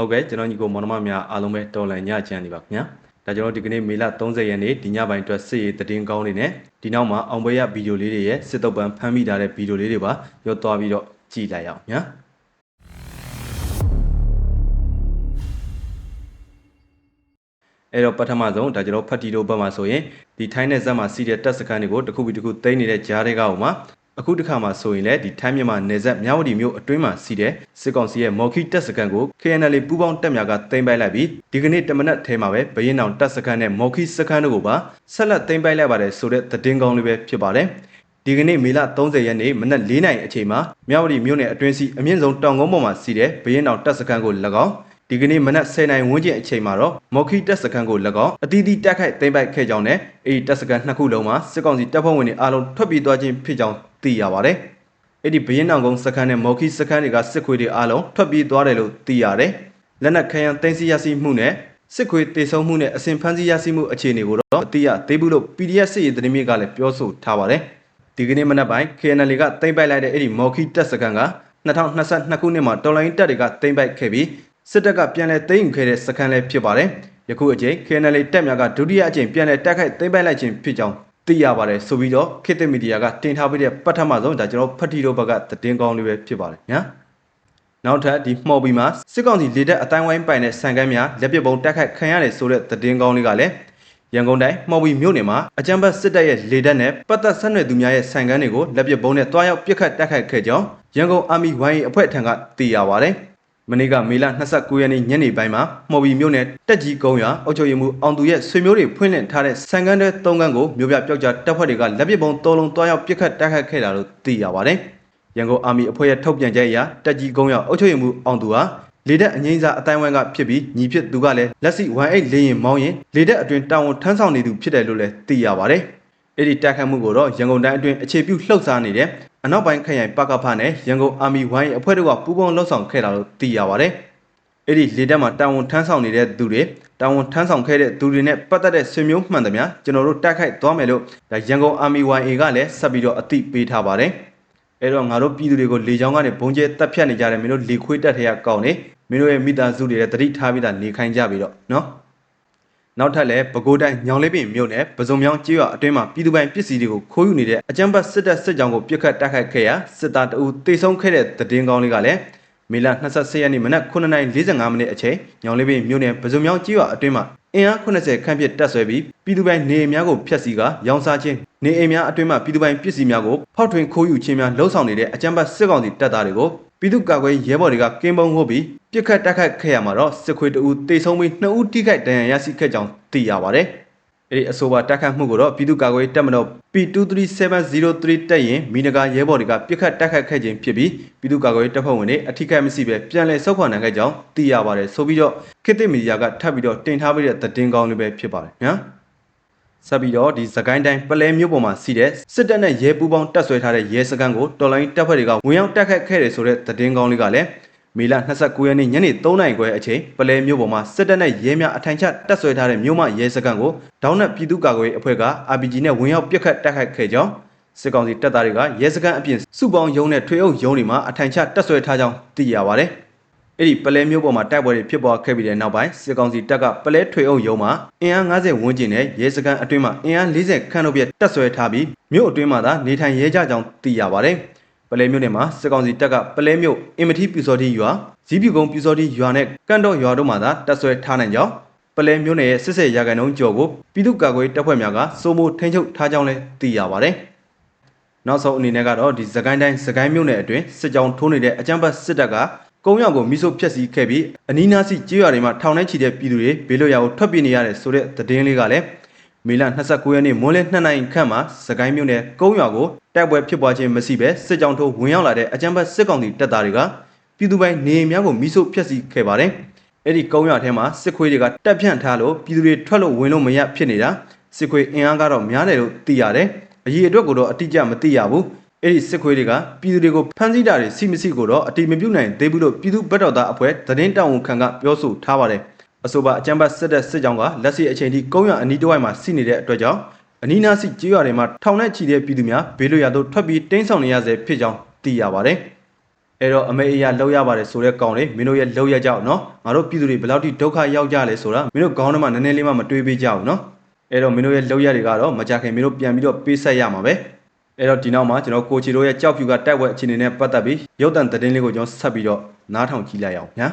ဟုတ်ကဲ့ကျွန်တော်ညီကိုမောင်နှမများအားလုံးပဲတော်လန်ညချမ်းနေပါခင်ဗျာဒါကျွန်တော်ဒီကနေ့မေလ30ရက်နေ့ဒီညပိုင်းအတွက်စစ်ရေးသတင်းကောင်းတွေနဲ့ဒီနောက်မှာအောင်ပွဲရဗီဒီယိုလေးတွေရဲ့စစ်တုပ်ပန်းဖမ်းမိထားတဲ့ဗီဒီယိုလေးတွေပါရောသွားပြီးတော့ကြည့်လိုက်အောင်ညာအဲ့တော့ပထမဆုံးဒါကျွန်တော်ဖတ်တီတို့ဘက်မှာဆိုရင်ဒီထိုင်းနယ်ဇက်မှာစီးတဲ့တပ်စခန်းတွေကိုတစ်ခုပြီးတစ်ခုသိမ်းနေတဲ့ကြားတွေကဟိုမှာ အခုတစ်ခါမှာဆိုရင်လည်းဒီထိုင်းမြန်မာနယ်ဇက်မြဝတီမြို့အတွင်းမှာစီးတဲ့စစ်ကောင်စီရဲ့မော်ခီတပ်စခန်းကို KNL ပူးပေါင်းတပ်များကသိမ်းပိုက်လိုက်ပြီးဒီကနေ့တမနက်ထဲမှာပဲဘရင်တောင်တပ်စခန်းနဲ့မော်ခီစခန်းတို့ကိုပါဆက်လက်သိမ်းပိုက်လိုက်ပါတယ်ဆိုတဲ့သတင်းကောင်းလေးပဲဖြစ်ပါတယ်ဒီကနေ့မေလ30ရက်နေ့မနက်4နာရီအချိန်မှာမြဝတီမြို့နယ်အတွင်းစီအမြင့်ဆုံးတောင်ကုန်းပေါ်မှာစီးတဲ့ဘရင်တောင်တပ်စခန်းကို၎င်း ဒီကနေ့မနက်10:00နာရီဝန်းကျင်အချိန်မှာတော့မော်ခီတက်စကန်ကို၎င်းအတီးတီးတက်ခိုက်သိမ်းပိုက်ခဲ့ကြောင်းနဲ့အဲဒီတက်စကန်နှစ်ခုလုံးမှာစစ်ကောင်စီတပ်ဖွဲ့ဝင်တွေအားလုံးထွက်ပြေးသွားခြင်းဖြစ်ကြောင်းသိရပါတယ်။အဲဒီဘရင်နောင်ကုန်းစကန်နဲ့မော်ခီစကန်တွေကစစ်ခွေးတွေအားလုံးထွက်ပြေးသွားတယ်လို့သိရတယ်။လက်နက်ခရန်သိမ်းဆီးရရှိမှုနဲ့စစ်ခွေးတေဆုံးမှုနဲ့အစဉ်ဖမ်းဆီးရရှိမှုအခြေအနေကိုတော့မသိရသေးဘူးလို့ PDF စစ်ရေးသတင်းမြစ်ကလည်းပြောဆိုထားပါတယ်။ဒီကနေ့မနက်ပိုင်း KNL ကသိမ်းပိုက်လိုက်တဲ့အဲဒီမော်ခီတက်စကန်က2022ခုနှစ်မှာတော်လိုင်းတပ်တွေကသိမ်းပိုက်ခဲ့ပြီး စစ်တပ်ကပြန်လည်သိမ်းယူခဲ့တဲ့စခန်းလည်းဖြစ်ပါတယ်။ယခုအချိန် KNL တပ်များကဒုတိယအကြိမ်ပြန်လည်တိုက်ခိုက်သိမ်းပိုက်လိုက်ခြင်းဖြစ်ကြောင်းသိရပါတယ်ဆိုပြီးတော့ခေတ်သစ်မီဒီယာကတင်ထားပေးတဲ့ပထမဆုံးဒါကျွန်တော်ဖတ်တီတို့ဘက်ကသတင်းကောင်းလေးပဲဖြစ်ပါတယ်ညာ။နောက်ထပ်ဒီမှော်ဘီမှာစစ်ကောင်စီလေတပ်အတိုင်းဝိုင်းပိုင်တဲ့ဆန်ကမ်းများလက်ပစ်ပုံတိုက်ခိုက်ခံရတယ်ဆိုတဲ့သတင်းကောင်းလေးကလည်းရန်ကုန်တိုင်းမှော်ဘီမြို့နယ်မှာအကြမ်းဖက်စစ်တပ်ရဲ့လေတပ်နဲ့ပတ်သက်ဆက်နွယ်သူများရဲ့ဆန်ကမ်းတွေကိုလက်ပစ်ပုံနဲ့တွားရောက်ပစ်ခတ်တိုက်ခိုက်ခဲ့ကြောင်းရန်ကုန်အာမီဝိုင်းအဖွဲ့ထံကသိရပါတယ်။ မနေ့ကမေလ29ရက်နေ့ညနေပိုင်းမှာမှော်ဘီမြို့နယ်တက်ကြီးကုန်းရွာအုပ်ချုပ်ရေးမှူးအောင်သူရဲ့ဆွေမျိုးတွေဖွင့်လှစ်ထားတဲ့ဆန်ကန်းတဲ့၃ကန်းကိုမြို့ပြပျောက်ကြားတပ်ဖွဲ့တွေကလက်ပစ်ပုံ၃လုံးတွားရောက်ပစ်ခတ်တိုက်ခတ်ခဲ့တာလို့သိရပါတယ်။ရန်ကုန်အာမီအဖွဲ့ရဲ့ထုတ်ပြန်ချက်အရတက်ကြီးကုန်းရွာအုပ်ချုပ်ရေးမှူးအောင်သူဟာလေတက်အငိမ့်စာအတိုင်းဝိုင်းကဖြစ်ပြီးညီဖြစ်သူကလည်းလက်စီ18လေရင်မောင်းရင်လေတက်အတွင်တာဝန်ထမ်းဆောင်နေသူဖြစ်တယ်လို့လည်းသိရပါတယ်။အဲ့ဒီတိုက်ခတ်မှုကိုတော့ရန်ကုန်တိုင်းအတွင်းအခြေပြုလှုပ်ရှားနေတဲ့ အနောက်ပိုင်းခရိုင်ပကဖနဲ့ရန်ကုန်အာမီဝိုင်းအဖွဲ့တို့ကပူးပေါင်းလှုပ်ဆောင်ခဲ့တာလို့သိရပါတယ်။အဲ့ဒီလေတပ်မှာတာဝန်ထမ်းဆောင်နေတဲ့သူတွေတာဝန်ထမ်းဆောင်ခဲ့တဲ့သူတွေနဲ့ပတ်သက်တဲ့ဆွေမျိုးမှန်သမျှကျွန်တော်တို့တိုက်ခိုက်သွားမယ်လို့ဒါရန်ကုန်အာမီ YA ကလည်းဆက်ပြီးတော့အသိပေးထားပါတယ်။အဲ့တော့ငါတို့ပြည်သူတွေကိုလေချောင်းကနေဘုံကျဲတက်ဖြတ်နေကြတယ်မင်းတို့လေခွေးတက်ထဲကကောင်းနေမင်းတို့ရဲ့မိသားစုတွေလည်းတတိထားပြီးသားနေခိုင်းကြပြီးတော့နော်။ နောက်ထပ်လည်းပဲခူးတိုင်းညောင်လေးပင်မြို့နယ်ပစုံမြောင်းကျေးရွာအတွင်းမှာပြည်သူပိုင်ပစ္စည်းတွေကိုခိုးယူနေတဲ့အကြမ်းဖက်စစ်တပ်စစ်ကြောင်းကိုပြစ်ခတ်တိုက်ခိုက်ခဲ့ရာစစ်သားတအူတေဆုံးခဲ့တဲ့သတင်းကောင်းလေးကလည်းမေလ28ရက်နေ့မနက်9:45မိနစ်အချိန်ညောင်လေးပင်မြို့နယ်ပစုံမြောင်းကျေးရွာအတွင်းမှာအင်အား80ခန့်ပြည့်တက်ဆွဲပြီးပြည်သူပိုင်နေအိမ်များကိုဖျက်ဆီးကရောင်းစားခြင်းနေအိမ်များအတွင်းမှာပြည်သူပိုင်ပစ္စည်းများကိုဖောက်ထွင်းခိုးယူခြင်းများလှုံ့ဆော်နေတဲ့အကြမ်းဖက်စစ်ကောင်စီတပ်သားတွေကို ပြည်သူ့ကာကွယ်ရဲဘော်တွေကကင်းပုံဟုတ်ပြီးပြစ်ခတ်တိုက်ခိုက်ခဲ့ရမှာတော့စစ်ခွေးတအူတေဆုံးပြီး2ဦးထိခိုက်ဒဏ်ရာရရှိခဲ့ကြောင်းသိရပါတယ်။အဲဒီအဆိုပါတိုက်ခတ်မှုကိုတော့ပြည်သူ့ကာကွယ်တပ်မတော် P23703 တပ်ရင်မီနဂါရဲဘော်တွေကပြစ်ခတ်တိုက်ခိုက်ခဲ့ခြင်းဖြစ်ပြီးပြည်သူ့ကာကွယ်တပ်ဖွဲ့ဝင်တွေအထိခိုက်မရှိဘဲပြန်လည်ဆုတ်ခွာနိုင်ခဲ့ကြောင်းသိရပါတယ်ဆိုပြီးတော့ခေတ်သစ်မီဒီယာကထပ်ပြီးတော့တင်ထားပေးတဲ့သတင်းကောင်းလေးပဲဖြစ်ပါတယ်ညာ။ ဆက်ပြီးတော့ဒီစကိုင်းတိုင်းပလဲမြို့ပေါ်မှာစီးတဲ့စစ်တပ်နဲ့ရဲပူးပေါင်းတပ်ဆွဲထားတဲ့ရဲစခန်းကိုတော်လိုင်းတပ်ဖွဲ့တွေကဝင်ရောက်တိုက်ခတ်ခဲ့တယ်ဆိုတဲ့သတင်းကောင်းလေးကလည်းမေလ29ရက်နေ့ညနေ3နာရီခွဲအချိန်ပလဲမြို့ပေါ်မှာစစ်တပ်နဲ့ရဲများအထိုင်ချတပ်ဆွဲထားတဲ့မြို့မရဲစခန်းကိုဒေါင်းနက်ပြည်သူ့ကာကွယ်ရေးအဖွဲ့က RPG နဲ့ဝင်ရောက်ပစ်ခတ်တိုက်ခိုက်ခဲ့ကြောင်းစစ်ကောင်စီတပ်သားတွေကရဲစခန်းအပြင်စုပေါင်းရုံးနဲ့ထွေအုပ်ရုံးတွေမှာအထိုင်ချတပ်ဆွဲထားကြောင်းသိရပါတယ်။ အဲ့ဒီပလဲမြို့ပေါ်မှာတိုက်ပွဲတွေဖြစ်ပွားခဲ့ပြီးတဲ့နောက်ပိုင်းစစ်ကောင်စီတပ်ကပလဲထွေအုပ်ရုံးမှာအင်အား90ဝန်းကျင်နဲ့ရဲစခန်းအတွင်းမှာအင်အား40ခန့်တို့ပြတပ်ဆွဲထားပြီးမြို့အတွင်းမှာသာနေထိုင်ရဲကြကြောင်းသိရပါတယ်။ပလဲမြို့နယ်မှာစစ်ကောင်စီတပ်ကပလဲမြို့အင်မတီပြူစော်တီရွာဇီးပြူကုန်းပြူစော်တီရွာနဲ့ကန့်တော့ရွာတို့မှာသာတပ်ဆွဲထားနိုင်ကြောင်းပလဲမြို့နယ်ရဲ့စစ်စစ်ရာခိုင်နှုန်းကျော်ကိုပြည်သူ့ကာကွယ်တပ်ဖွဲ့များကစိုးမိုးထိန်းချုပ်ထားကြောင်းလည်းသိရပါတယ်။နောက်ဆုံးအနေနဲ့ကတော့ဒီစကိုင်းတိုင်းစကိုင်းမြို့နယ်အတွင်းစစ်ကြောင်းထိုးနေတဲ့အကြမ်းဖက်စစ်တပ်က ကုန်းရောက်ကိုမိဆိုဖျက်ဆီးခဲ့ပြီးအနီးနားစီကျေးရွာတွေမှာထောင်ထဲချီတဲ့ပြည်သူတွေဘေးလွတ်ရာကိုထွက်ပြေးနေရတယ်ဆိုတဲ့သတင်းလေးကလည်းမေလ29ရက်နေ့မွန်းလယ်2နာရီခန့်မှာစကိုင်းမြို့နယ်ကုန်းရွာကိုတိုက်ပွဲဖြစ်ပွားခြင်းမရှိဘဲစစ်ကြောင်းထိုးဝင်ရောက်လာတဲ့အကြမ်းဖက်စစ်ကောင်စီတပ်သားတွေကပြည်သူပိုင်နေအိမ်များကိုမိဆို့ဖျက်ဆီးခဲ့ပါတယ်။အဲ့ဒီကုန်းရွာထဲမှာစစ်ခွေးတွေကတပ်ဖြန့်ထားလို့ပြည်သူတွေထွက်လို့ဝင်လို့မရဖြစ်နေတာစစ်ခွေးအင်အားကတော့များတယ်လို့သိရတယ်။အရေးအတွက်ကိုတော့အတိအကျမသိရဘူး။ အဲ့ဒီစစ်ခွေးတွေကပြည်သူတွေကိုဖမ်းဆီးတာတွေစီမစီကိုတော့အတိမပြုတ်နိုင်သေးဘူးလို့ပြည်သူ့ဗတ်တော်သားအဖွဲ့သတင်းတောင်ဝန်ခံကပြောဆိုထားပါတယ်။အဆိုပါအကြမ်းဖက်စစ်တပ်စစ်ကြောင်းကလက်ရှိအချိန်ထိကုန်းရအနီးတစ်ဝိုက်မှာစီနေတဲ့အတွက်ကြောင့်အနီးနားစီကျေးရွာတွေမှာထောင်နဲ့ချီတဲ့ပြည်သူများဘေးလွတ်ရာသို့ထွက်ပြီးတင်းဆောင်နေရဆဲဖြစ်ကြောင်းသိရပါတယ်။အဲ့တော့အမေအရာလောက်ရပါတယ်ဆိုတဲ့ကောင်တွေမင်းတို့ရဲ့လောက်ရကြအောင်နော်ငါတို့ပြည်သူတွေဘယ်လောက်ထိဒုက္ခရောက်ကြလဲဆိုတာမင်းတို့ခေါင်းထဲမှာနည်းနည်းလေးမှမတွေးပေးကြဘူးနော်အဲ့တော့မင်းတို့ရဲ့လောက်ရတွေကတော့မကြခင်မင်းတို့ပြန်ပြီးတော့ပေးဆက်ရမှာပဲ အဲ့တော့ဒီနောက်မှာကျွန်တော်ကိုချီတို့ရဲ့ကြောက်ဖြူကတိုက်ပွဲအခြေအနေနဲ့ပတ်သက်ပြီးရုပ်တံသတင်းလေးကိုကျွန်တော်ဆက်ပြီးတော့နားထောင်ကြည့်လိုက်အောင်ညာ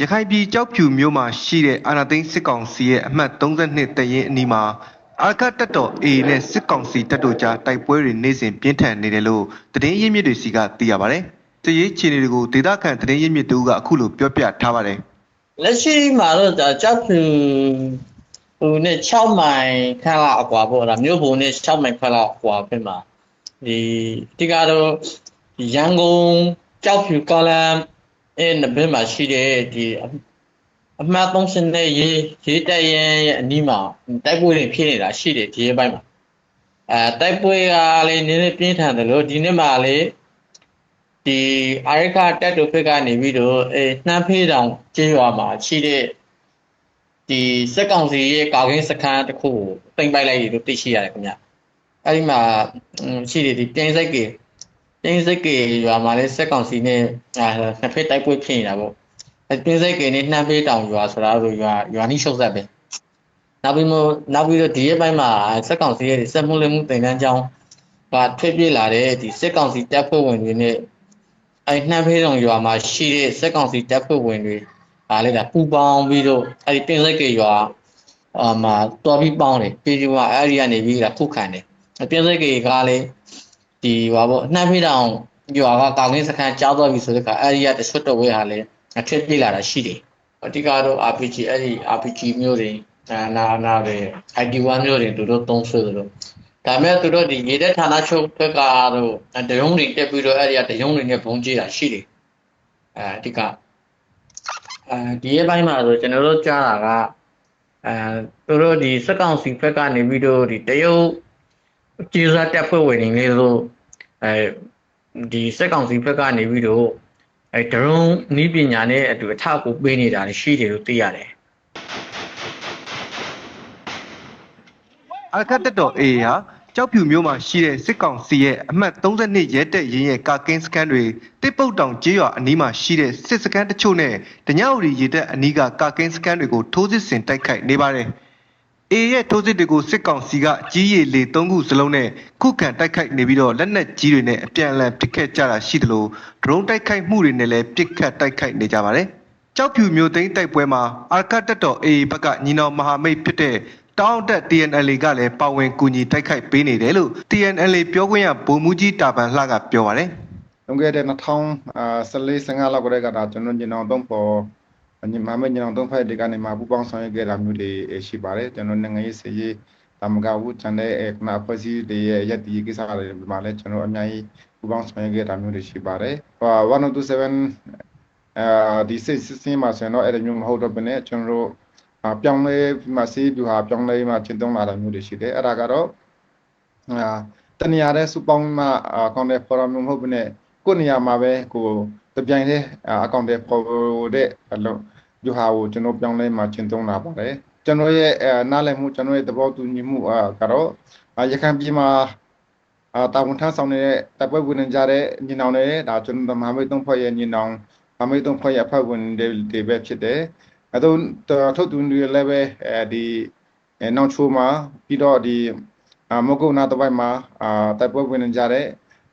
ရခိုင်ပြည်ကြောက်ဖြူမြို့မှာရှိတဲ့အာနာသိန်းစစ်ကောင်စီရဲ့အမှတ်32တရင်အနီးမှာအာကတ်တက်တော် A နဲ့စစ်ကောင်စီတပ်တို့ကြားတိုက်ပွဲတွေနေ့စဉ်ပြင်းထန်နေတယ်လို့သတင်းရင်းမြစ်တွေစီကသိရပါတယ်။တရေးချီနေတွေကိုဒေသခံသတင်းရင်းမြစ်တို့ကအခုလိုပြောပြထားပါတယ်။လက်ရှိမှာတော့ဒါကြောက်ဖြူဟိုနဲ့6မိုင်ခန့်လောက်အကွာပေါ့ဒါမြို့ပုံနဲ့6မိုင်ခန့်လောက်အကွာဖြစ်မှာ ဒီအတိကတော့ဒီရန်ကုန်ကြောက်ဖြူကောလမ်အဲနဘက်မှာရှိတဲ့ဒီအအမှတ်30နဲ့ရေးရေးတက်ရင်ရဲ့အနီးမှာတိုက်ပွဲတွေဖြစ်နေတာရှိတယ်ဒီရက်ပိုင်းမှာအဲတိုက်ပွဲကလည်းနည်းနည်းပြင်းထန်တယ်လို့ဒီနေ့မှာလည်းဒီအာရခတက်တူဖက်ကနေပြီးတော့အဲနှမ်းဖေးတောင်ကျေးရွာမှာရှိတဲ့ဒီစက်ကောင်စီရဲ့ကာကင်းစခန်းတစ်ခုကိုတင်ပိုက်လိုက်ရလို့သိရှိရတယ်ခင်ဗျ အဲ့ဒီမှာဟွန်းရှိတယ်ဒီပြင်းစိတ်ကေပြင်းစိတ်ကေရွာမှာလည်းစက်ကောင်စီနဲ့အာနှစ်ဖက်တိုက်ပွဲဖြစ်နေတာပေါ့အဲ့ပြင်းစိတ်ကေနဲ့နှမ်းပေးတောင်ရွာဆိုတာဆိုရွာရွာနီးရှုပ်ဆက်ပဲနောက်ပြီးမနောက်ပြီးတော့ဒီရက်ပိုင်းမှာစက်ကောင်စီရဲ့ဒီစက်မှုလက်မှုတင်တန်းကြောင်းကထွက်ပြေးလာတဲ့ဒီစက်ကောင်စီတပ်ဖွဲ့ဝင်တွေနဲ့အဲ့နှမ်းဖေးတောင်ရွာမှာရှိတဲ့စက်ကောင်စီတပ်ဖွဲ့ဝင်တွေအားလေးဒါပူပေါင်းပြီးတော့အဲ့ဒီပင်စိတ်ကေရွာအာမှာတော်ပြီးပေါင်းတယ်ပြီးဒီကအဲ့ဒီကနေပြီးဒါခုခံတယ် ပင်စိတ်ကေကလည်းဒီဟောပေါ့နှမ်းဖေးတောင်ရွာကကောင်းကင်းစခန်းကြားသွားပြီဆိုတဲ့ခါအဲ့ဒီကတဆွတ်တော်ဝဲဟာလည်းအထက်ပြေးလာတာရှိတယ်အတိကတော့ RPG အဲ့ဒီ RPG မျိုးတွေအာနာနာတွေ ID1 မျိုးတွေသူတို့သုံးဆွဲတယ်လို့ဒါမဲ့သူတို့ဒီရေတဲ့ဌာနချုပ်ဘက်ကတော့တရုံးတွေတက်ပြီးတော့အဲ့ဒီကတရုံးတွေနဲ့ဘုံကြီးတာရှိတယ်အဲအတိကအဲဒီရဲ့ဘိုင်းမှာဆိုကျွန်တော်တို့ကြားတာကအဲသူတို့ဒီစက်ကောင်စီဘက်ကနေပြီးတော့ဒီတရုတ် ကျေးဇူးတက်ဖွဲ့ဝင်နေလို့ဆိုအဲဒီစက်ကောင်စီဘက်ကနေပြီးတော့အဲဒရုန်းနီးပညာနဲ့အတူအထောက်အကူပေးနေတာရှိတယ်လို့သိရတယ်အာကတ်တက်တော် A ဟာကြောက်ဖြူမြို့မှာရှိတဲ့စစ်ကောင်စီရဲ့အမှတ်32ရဲတပ်ရင်းရဲ့ကာကင်းစခန်းတွေတစ်ပုတ်တောင်ကျေးရွာအနီးမှာရှိတဲ့စစ်စခန်းတချို့နဲ့တညဝရီရေတပ်အနီးကကာကင်းစခန်းတွေကိုထိုးစစ်ဆင်တိုက်ခိုက်နေပါတယ်။ A ရဲ့ထိုးစစ်တွေကိုစစ်ကောင်စီကကြီးရည်လေ၃ခုစလုံးနဲ့ခုခံတိုက်ခိုက်နေပြီးတော့လက်နက်ကြီးတွေနဲ့အပြန်အလှန်ပစ်ခတ်ကြတာရှိသလိုဒရုန်းတိုက်ခိုက်မှုတွေနဲ့လည်းပစ်ခတ်တိုက်ခိုက်နေကြပါတယ်။ကြောက်ဖြူမျိုးသိန်းတိုက်ပွဲမှာအာကတ်တက်တော် AA ဘက်ကညီနောင်မဟာမိတ်ဖြစ်တဲ့တောင်းတက် TNLA ကလည်းပါဝင်ကူညီတိုက်ခိုက်ပေးနေတယ်လို့ TNLA ပြောခွင့်ရဗိုလ်မှူးကြီးတာပန်လှကပြောပါတယ်လွန်ခဲ့တဲ့2014 15လောက်ကတည်းကဒါကျွန်တော်ညီနောင်သုံးပေါ် ညီမမညီနောင်သုံးဖက်ဒီကနေမှာပူပေါင်းဆောင်ရွက်ခဲ့တာမျိုးတွေရှိပါတယ်ကျွန်တော်နိုင်ငံရေးစည်ရေးတမကဘူးချန်တဲ့ခဏဖွဲ့စည်းတွေရဲ့ရက်တီကိစ္စတွေမှာလည်းကျွန်တော်အများကြီးပူပေါင်းဆောင်ရွက်ခဲ့တာမျိုးတွေရှိပါတယ်ဟို1027အဲဒီစစ်စစ်စင်းမှာဆိုရင်တော့အဲ့လိုမျိုးမဟုတ်တော့ဘဲနဲ့ကျွန်တော်တို့ပြောင်းလဲမှစီးပြူဟာပြောင်းလဲမှကျင့်သုံးလာတာမျိုးတွေရှိတယ်အဲ့ဒါကတော့အာတနေရာတဲ့စူပေါင်းမှအကောင့်တဲ့ forum မျိုးမဟုတ်ဘဲနဲ့ကိုယ့်နေရာမှာပဲကို တပြိုင်တည်းအကောင့်တဲ့ for တဲ့အလုံးဒီဟာကိုကျွန်တော်ပြောင်းလဲမှကျင့်သုံးလာပါတယ်ကျွန်တော်ရဲ့နားလည်မှုကျွန်တော်ရဲ့သဘောတူညီမှုကတော့ရခိုင်ပြည်မှာအာတာဝန်ထမ်းဆောင်နေတဲ့တပ်ပွဲဝင်ကြတဲ့ညီနောင်တွေဒါကျွန်တော်မဟာမိတ်သုံးဖွဲ့ရဲ့ညီနောင်မဟာမိတ်သုံးဖွဲ့ရဲ့အဖွဲ့ဝင်တွေတွေပဲဖြစ်တယ်အဲတော့ထုတ်တူတွေလည်းပဲအဲဒီနောက်ချိုးမှာပြီးတော့ဒီမုတ်ကုတ်နာတပိုက်မှာအာတပ်ပွဲဝင်ကြတဲ့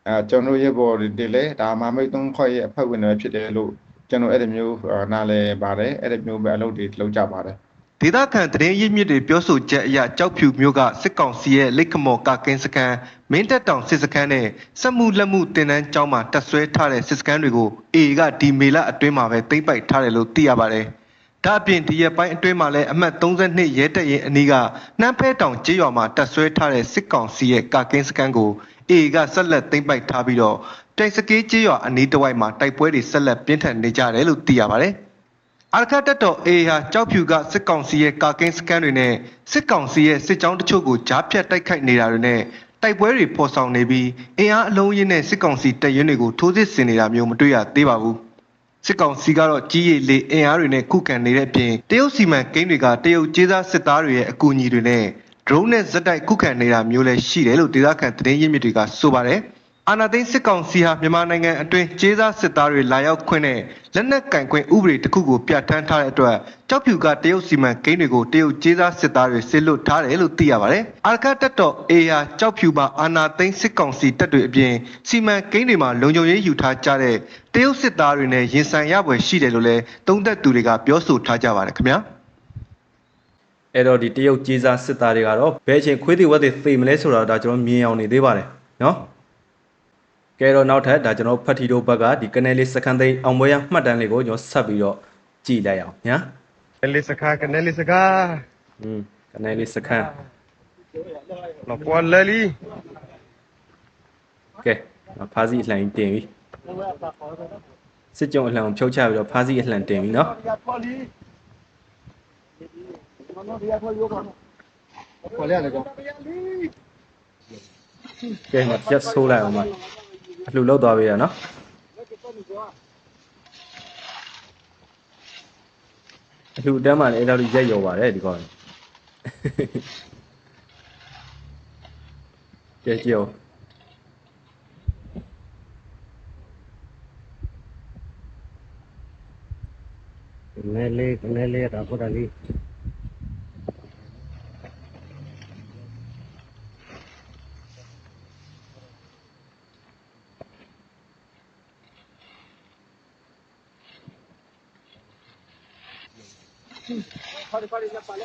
အဲကျွန်တော်ရဲ့ဘော်တွေလေဒါမဟာမိတ်သုံးဖွဲ့ရဲ့အဖွဲ့ဝင်တွေဖြစ်တယ်လို့ကျွန်တော်အဲ့ဒီမျိုးနားလဲပါတယ်အဲ့ဒီမျိုးပဲအလုပ်တွေလုပ်ကြပါတယ်ဒေသခံသတင်းရင်းမြစ်တွေပြောဆိုချက်အရကြောက်ဖြူမျိုးကစစ်ကောင်စီရဲ့လက်ခမော်ကာကင်းစခန်းမင်းတပ်တောင်စစ်စခန်းနဲ့စက်မှုလက်မှုတင်နန်းကျောင်းမှာတပ်ဆွဲထားတဲ့စစ်စခန်းတွေကို AA ကဒီမေလအတွင်းမှာပဲသိမ်းပိုက်ထားတယ်လို့သိရပါတယ်။ဒါအပြင်ဒီရက်ပိုင်းအတွင်းမှာလည်းအမှတ်32ရဲတပ်ရင်အနီးကနှမ်းဖဲတောင်ကျေးရွာမှာတပ်ဆွဲထားတဲ့စစ်ကောင်စီရဲ့ကာကင်းစခန်းကို AA ကဆက်လက်သိမ်းပိုက်ထားပြီးတော့တိုင်စကေးကျေးရွာအနီးတစ်ဝိုက်မှာတိုက်ပွဲတွေဆက်လက်ပြင်းထန်နေကြတယ်လို့သိရပါတယ်။အာရခတ်တက်တော် A ဟာကြောက်ဖြူကစစ်ကောင်စီရဲ့ကာကင်းစခန်းတွေနဲ့စစ်ကောင်စီရဲ့စစ်ကြောင်းတချို့ကိုကြားဖြတ်တိုက်ခိုက်နေတာတွေနဲ့တိုက်ပွဲတွေဖော်ဆောင်နေပြီးအင်အားအလုံးရင်းနဲ့စစ်ကောင်စီတပ်ရင်းတွေကိုထိုးစစ်ဆင်နေတာမျိုးမတွေ့ရသေးပါဘူးစစ်ကောင်စီကတော့ကြီးရည်လေအင်အားတွေနဲ့ခုခံနေတဲ့အပြင်တရုတ်စီမံကိန်းတွေကတရုတ်ကျေးသားစစ်သားတွေရဲ့အကူအညီတွေနဲ့ drone နဲ့ဇက်တိုက်ခုခံနေတာမျိုးလည်းရှိတယ်လို့ဒေသခံသတင်းရင်းမြစ်တွေကဆိုပါတယ်အာဏာသိမ်းစစ်ကောင်စီဟာမြန်မာနိုင်ငံအတွင်းကျေးစားစစ်သားတွေလာရောက်ခွင့်နဲ့လက်နက်ကင်ခွင့်ဥပဒေတစ်ခုကိုပြဋ္ဌာန်းထားတဲ့အတွက်ကြောက်ဖြူကတရုတ်စီမံကိန်းတွေကိုတရုတ်ကျေးစားစစ်သားတွေစစ်လွတ်ထားတယ်လို့သိရပါတယ်။အာရကတက်တော်အေယာကြောက်ဖြူမှာအာဏာသိမ်းစစ်ကောင်စီတပ်တွေအပြင်စီမံကိန်းတွေမှာလုံခြုံရေးယူထားကြတဲ့တရုတ်စစ်သားတွေနဲ့ရင်ဆိုင်ရပွဲရှိတယ်လို့လည်းသုံးသက်သူတွေကပြောဆိုထားကြပါတယ်ခင်ဗျာ။ အဲ့တော့ဒီတရုတ်ကြီးစားစစ်သားတွေကတော့ဘယ်အချိန်ခွေးသေးဝက်သေးသေမလဲဆိုတော့ဒါကျွန်တော်မြင်အောင်နေသေးပါတယ်နော်ကဲတော့နောက်ထပ်ဒါကျွန်တော်ဖတ်တီတို့ဘက်ကဒီကနေလေးစကန်သိန်းအောင်ပွဲရမှတ်တမ်းလေးကိုကျွန်တော်ဆက်ပြီးတော့ကြည့်လိုက်အောင်ညာ Nelly Saka, ke Nelly Saka. อืมကနေလေးစကန် Lo puan Lely. ကဲဖားစီအလှန်တင်ပြီစစ်ကြုံအလှန်ကိုဖြုတ်ချပြီးတော့ဖားစီအလှန်တင်ပြီနော် ကဲမရက်ဆိုးလိုက်အောင်မအလှလောက်သွားပြီရနော်အလှတန်းမှလည်းအဲ့လိုရက်ရောပါတယ်ဒီကောင်ကဲကြည့်အောင် Nelly, Nelly, Rafa Ali. ။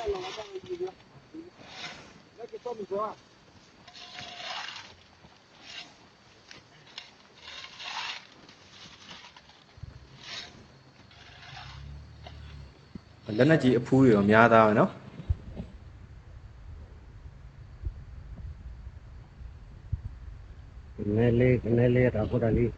လက်နက်ကြီးအဖူးတွေရောများသားပဲနော် Nelly, Nelly, Rafa Ali. ။အဲ့တော့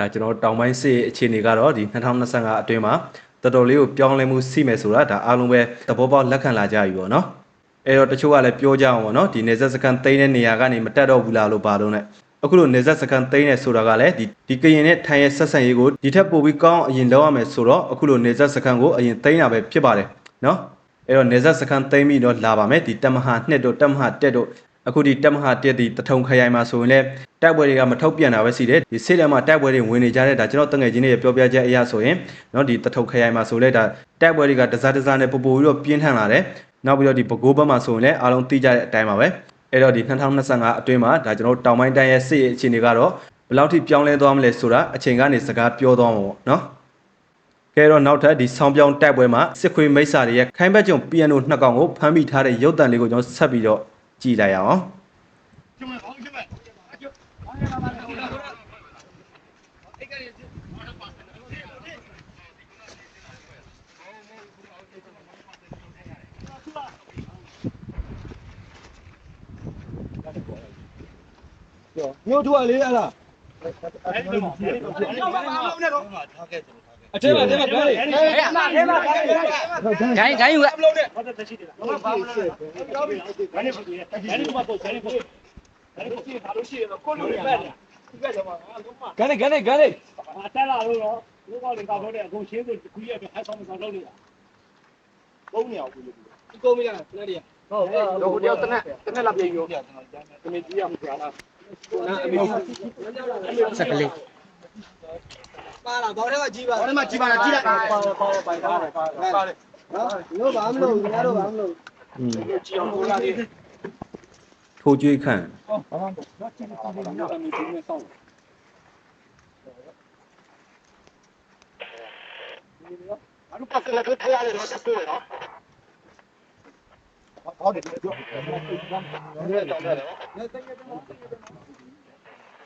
ဒါကျွန်တော်တောင်ပိုင်းစစ်အခြေအနေကတော့ဒီ2025အတွင်းမှာတော်တော်လေးကိုပြောင်းလဲမှုရှိမယ်ဆိုတာဒါအားလုံးပဲသဘောပေါက်လက်ခံလာကြပြီပေါ့နော်။အဲ့တော့တချို့ကလည်းပြောကြအောင်ပေါ့နော်ဒီနေဆက်စကန်သိမ်းတဲ့နေရာကနေမတက်တော့ဘူးလားလို့ပါတော့ ਨੇ အခုလိုနေဆက်စကန်သိမ်းနေဆိုတာကလည်းဒီဒီကရင်နဲ့ထိုင်ရဲ့ဆက်ဆံရေးကိုဒီထက်ပိုပြီးကောင်းအောင်အရင်လုပ်ရမယ်ဆိုတော့အခုလိုနေဆက်စကန်ကိုအရင်သိမ်းတာပဲဖြစ်ပါတယ်နော်။အဲ့တော့နေဆက်စကန်သိမ်းပြီးတော့လာပါမယ်ဒီတက်မဟာ2တို့တက်မဟာ1တို့ အခုဒီတက်မဟာ1ဒီတထုံခရိုင်မှာဆိုရင်လည်းတိုက်ပွဲတွေကမထုတ်ပြန်တာပဲရှိတယ်ဒီစစ်တမ်းမှာတိုက်ပွဲတွေဝင်နေကြတဲ့ဒါကျွန်တော်တငယ်ချင်းတွေပြောပြချက်အရဆိုရင်เนาะဒီတထုံခရိုင်မှာဆိုလဲဒါတိုက်ပွဲတွေကတစားတစားနဲ့ပူပူပြီးတော့ပြင်းထန်လာတယ်နောက်ပြီးတော့ဒီပဲခူးဘက်မှာဆိုရင်လည်းအားလုံးသိကြတဲ့အတိုင်းပါပဲအဲ့တော့ဒီ2025အတွင်းမှာဒါကျွန်တော်တောင်ပိုင်းတိုင်းရဲ့စစ်ရေးအခြေအနေကတော့ဘယ်လောက်ထိပြောင်းလဲသွားမလဲဆိုတာအချိန်ကနေစကားပြောသွားမှာပေါ့เนาะ ကဲတော့နောက်ထပ်ဒီဆောင်းပြောင်းတိုက်ပွဲမှာစစ်ခွေးမိတ်ဆာတွေရဲ့ခိုင်းဘက်ကျုံ piano နှစ်ကောင်ကိုဖမ်းမိထားတဲ့ရုပ်တံလေးကိုကျွန်တော်ဆက်ပြီးတော့ ကြည့်လိုက်ရအောင်อืมထိုးကျွေးခန့် 有好吧，有行。 不急，不急，那两头。哎，阿比。呀呀。哎，那个 偷追看。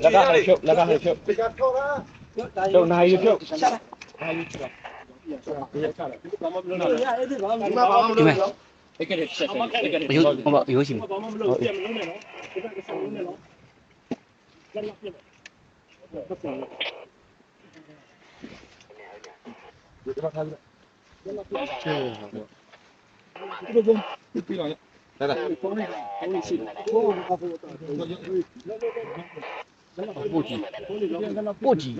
लगाना है क्यों लगाना है क्यों तो ना ये क्यों Terima kasih đây này bố trí bố chỉ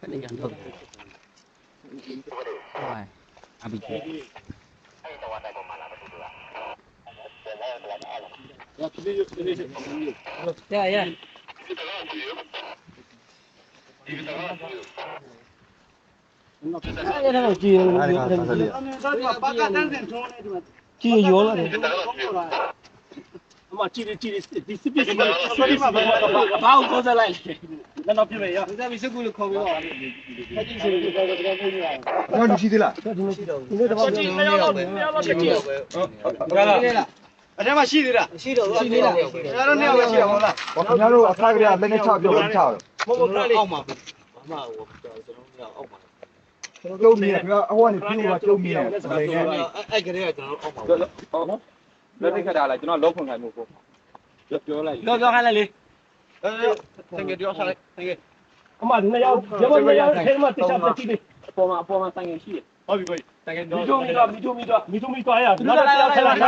cái này nhận được rồi à bị chết Yeah, yeah. Ini kalau dia, dia စစ်ပစ်စမှာစစ်ပစ်စမှာဘာကိုခေါ်စားလိုက်လဲနောက်ပြမယ်ရဒါပြီးစကူလို့ခေါ်ပြီးတော့အဲ့ဒီစီကိုတော့တော့ပြောနေရတယ်တော့လူရှိသေးလားဒီလိုတော့ကြည့်နေတော့ပဲချက်ကြည့်တော့ပဲဟုတ်လားအထဲမှာရှိသေးလားရှိတော့ရှိနေတာကျွန်တော်တို့နှစ်ယောက်ပဲရှိတာမဟုတ်လားဟောခင်ဗျားတို့အခါကလေးကလက်နဲ့ချပြောလို့ချတော့မဟုတ်ဘူးအောက်မှာဘာမှဟိုကျွန်တော်တို့အောက်မှာ ကျုပ်မြင်ခင်ဗျာအဟောကနေပြူကကျုပ်မြင်တယ်ဒါလည်းအဲ့အဲ့ကလေးကကျွန်တော်အောက်မှာလက်ထိတ်ခတ်တာလားကျွန်တော်လုံးဖွင့်ခိုင်းမှုကိုပြောပြောလိုက်ပြောပြောခိုင်းလိုက်လေအဲတကယ်ပြောစားလိုက်တကယ်အမနှစ်ယောက်ကျမနှစ်ယောက်ထဲမှာတစ်ချက်ပြကြည့်လေအပေါ်မှာအပေါ်မှာဆိုင်ငယ်ရှိတယ်ဟုတ်ပြီပြီတကယ်မီတော့တိုမီတော့မီတိုမီတော့မီတိုမီတော့ရအောင်နောက်လိုက်တစ်လိုက်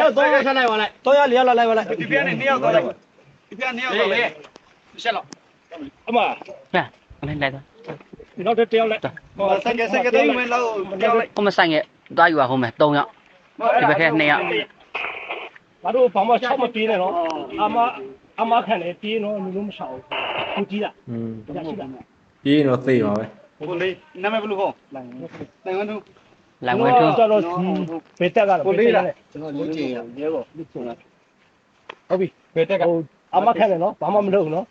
ယောက်ထဲလိုက်မှာလိုက်တော့လိုက်တော့ရလျောက်လိုက်ပါလိုက်တော့ရလျောက်လိုက်ပါလိုက်ဒီပြန်နေနှစ်ယောက်တော့လိုက်ဒီပြန်နှစ်ယောက်တော့လိုက်ရှက်လောက်အမဟဲ့လိုက်လိုက်တော့ နောက်တစ်ယောက်လိုက်ဟောဆိုင်ငယ်ဆိုင်ငယ်တော့ဝင်လောက်ပြောလိုက်ဟိုမဆိုင်ရဲ့တွားယူပါဟိုမယ်3ရောက်ဒီဘက်ထဲ2ရောက်ငါတို့ဘာမှချက်မပြေးနဲ့နော်အမအမခံတယ်ပြေးနော်လူလုံးမရှောင်ဘူးကြည့်လားอืมရရှိလားပြေးရင်တော့သိပါပဲကိုလေးနာမည်ဘယ်လိုဟောလိုင်းတိုင်ဝမ်သူလိုင်ဝဲထူးကျွန်တော်ဘေးတက်ကတော့ကိုလေးလားကျွန်တော်လူချင်းရဲပေါ့ဟုတ်ပြီဘယ်တက်ကဟိုအမခံတယ်နော်ဘာမှမလုပ်ဘူးနော်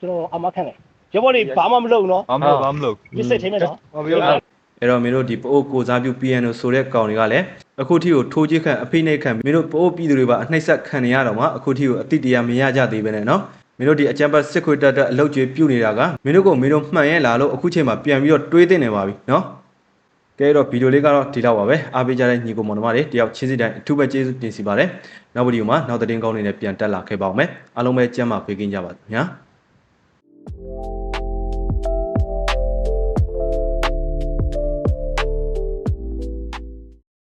ကျွန်တော်အမခံတယ် ရဘော်တွေဘာမှမလုပ်ဘူးနော်ဘာမလို့ဘာမလို့ဒီစိတ်ထဲမှာနော်ဟောပြောလားအဲ့တော့မင်းတို့ဒီပအိုးကိုစားပြု PNO ဆိုတဲ့ကောင်တွေကလည်းအခုထိကိုထိုးချစ်ခံအဖိနှိတ်ခံမင်းတို့ပအိုးပြည်သူတွေပါအနှိမ့်ဆက်ခံနေရတော့မှအခုထိကိုအတိတရားမရကြသေးပဲနဲ့နော်မင်းတို့ဒီအကြံပတ်စစ်ခွေတက်တက်အလုတ်ကျွေးပြုတ်နေတာကမင်းတို့ကိုမင်းတို့မှန်ရဲ့လားလို့အခုချိန်မှာပြန်ပြီးတော့တွေးသိနေပါပြီနော်ကဲတော့ဗီဒီယိုလေးကတော့ဒီလောက်ပါပဲအားပေးကြတဲ့ညီကိုမောင်နှမတွေတယောက်ချင်းစီတိုင်းအထူးပဲကျေးဇူးတင်စီပါတယ်နောက်ဗီဒီယိုမှာနောက်သတင်းကောင်းတွေနဲ့ပြန်တက်လာခဲ့ပါအောင်မယ်အားလုံးပဲကျမ်းမာပေးကင်းကြပါစေညာ